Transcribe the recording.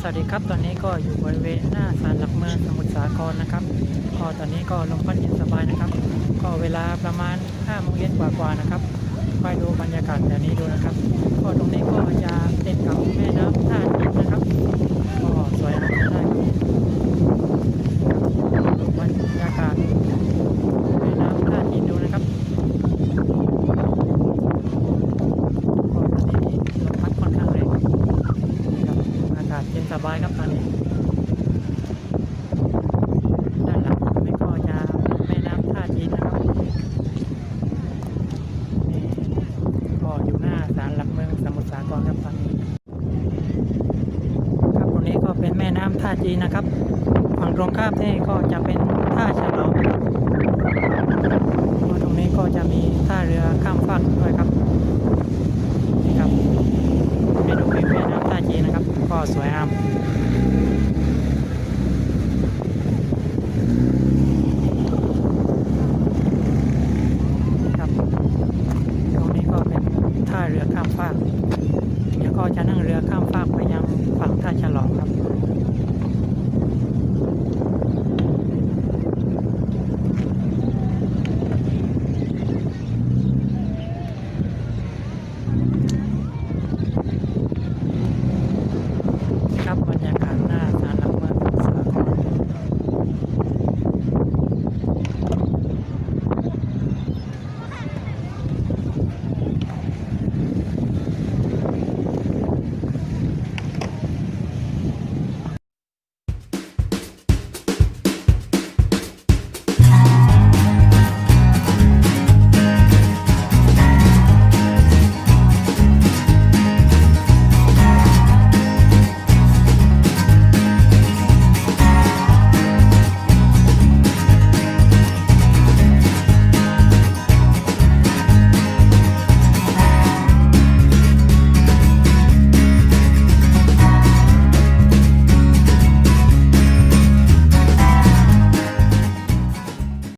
สวัสดีครับ ตอนนี้ก็อยู่บริเวณหน้าศาลหลักเมืองสมุทรสาครนะครับ ก็ตอนนี้ก็ลมพัดเย็นสบายนะครับ ก็เวลาประมาณ5โมงเย็นกว่าๆนะครับ ไปดูบรรยากาศแบ สบายครับตอนนี้ด้าไม่ก็จะแม่น้ำท่าจีนะครับก็อยู่หน้าศาลหลักเมืองสมุทรสาครครับตอนนี้ครับตรงนี้ก็เป็นแม่น้ำท่าจีนนะครับฝั่งตรงข้ามนี่ก็จะเป็นท่าฉลองตรงนี้ก็จะมีท่าเรือข้ามฟากด้วยครับ สวยงามครับตรงนี้ก็เป็นท่าเรือข้ามฟากเดี๋ยวก็จะนั่งเรือข้ามฟากไปยังฝั่งท่าฉลองครับ